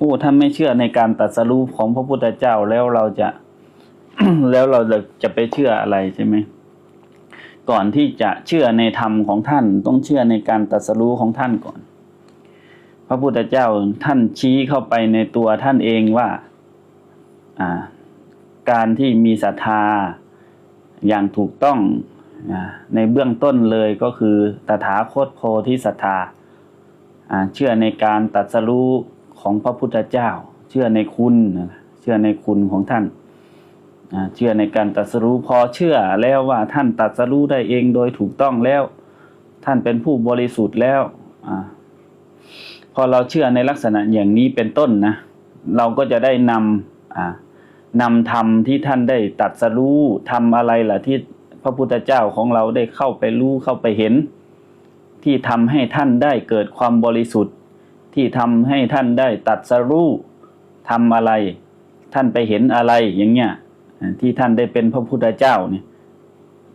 โอ้ถ้าไม่เชื่อในการตรัสรู้ของพระพุทธเจ้าแล้วเราจะ แล้วเราจะจะไปเชื่ออะไรใช่ไหมก่อนที่จะเชื่อในธรรมของท่านต้องเชื่อในการตรัสรู้ของท่านก่อน พระพุทธเจ้าท่านชี้เข้าไปในตัวท่านเองว่าอ่าการที่มีศรัทธาอย่างถูกต้องในเบื้องต้นเลยก็คือตถาคตโพธิศรัทธาเชื่อในการตรัสรู้ ของพระพุทธเจ้า เชื่อในคุณนะเชื่อในคุณของท่านเชื่อในการตรัสรู้พอเชื่อแล้วว่าท่านตรัสรู้ได้เองโดยถูกต้องแล้ว ท่านเป็นผู้บริสุทธิ์แล้วอพอเราเชื่อในลักษณะอย่างนี้เป็นต้นนะ เราก็จะได้นำนำธรรมที่ท่านได้ตรัดสรู้ทำอะไรล่ะที่พระพุทธเจ้าของเราได้เข้าไปรู้เข้าไปเห็น ที่ทำให้ท่านได้เกิดความบริสุทธิ์ ที่ทำให้ท่านได้ตัดสรู้ทำอะไร ท่านไปเห็นอะไรอย่างเงี้ยที่ท่านได้เป็นพระพุทธเจ้าเนี่ย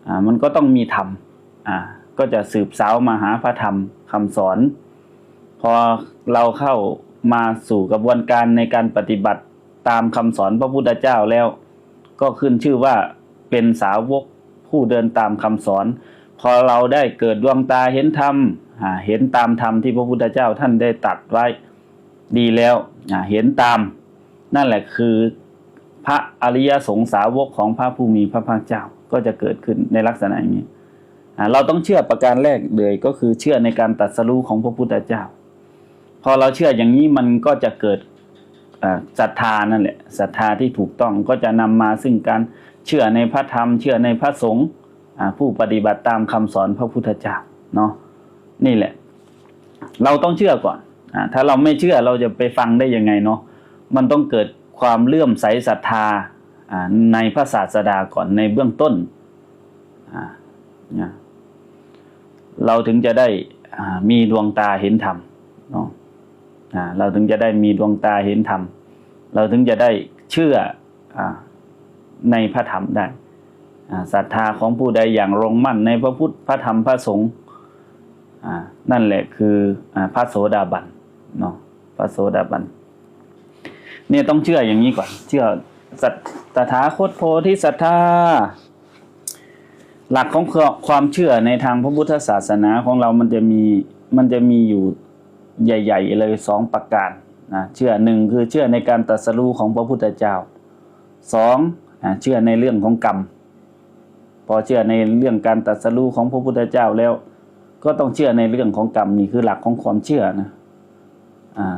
อ่ามันก็ต้องมีธรรมอ่าก็จะสืบสาวมาหาพระธรรมคำสอน พอเราเข้ามาสู่กระบวนการในการปฏิบัติตามคำสอนพระพุทธเจ้าแล้ว ก็ขึ้นชื่อว่าเป็นสาวกผู้เดินตามคำสอน พอเราได้เกิดดวงตาเห็นธรรม เห็นตามธรรมที่พระพุทธเจ้าท่านได้ตัดไว้ดีแล้วเห็นตาม นั่นแหละคือพระอริยสงสาวกของพระผู้มีพระภาคเจ้าก็จะเกิดขึ้นในลักษณะอย่างนี้เราต้องเชื่อประการแรกเลยก็คือเชื่อในการตรัสรู้ของพระพุทธเจ้า พอเราเชื่ออย่างนี้มันก็จะเกิดศรัทธานั่นแหละศรัทธาที่ถูกต้องก็จะนำมาซึ่งการเชื่อในพระธรรม เชื่อในพระสงฆ์ผู้ปฏิบัติตามคำสอนพระพุทธเจ้าเนาะ นี่แหละ เราต้องเชื่อก่อนอถ้าเราไม่เชื่อเราจะไปฟังได้ยังไงเนาะมันต้องเกิดความเลื่อมใสศรัทธาในพระศาสดาก่อนในเบื้องต้น เราถึงจะได้มีดวงตาเห็นธรรมเนาะเราถึงจะได้มีดวงตาเห็นธรรม เราถึงจะได้เชื่ออในพระธรรมได้ศรัทธาของผู้ใดอย่างลงมั่นในพระพุทธพระธรรมพระสงฆ์ นั่นแหละคือพระโสดาบันเนาะพระโสดาบันเนี่ยต้องเชื่ออย่างนี้ก่อน เชื่อสัตถาคตโพธิศรัทธาหลักของความเชื่อในทางพระพุทธศาสนาของเรามันจะมีมันจะมีอยู่ใหญ่ ๆ เลยสองประการนะเชื่อหนึ่งคือเชื่อในการตรัสรู้ของพระพุทธเจ้าสองเชื่อในเรื่องของกรรม พอเชื่อในเรื่องการตรัสรู้ของพระพุทธเจ้าแล้ว ก็ต้องเชื่อในเรื่องของกรรมนี่คือหลักของความเชื่อนะ อ่า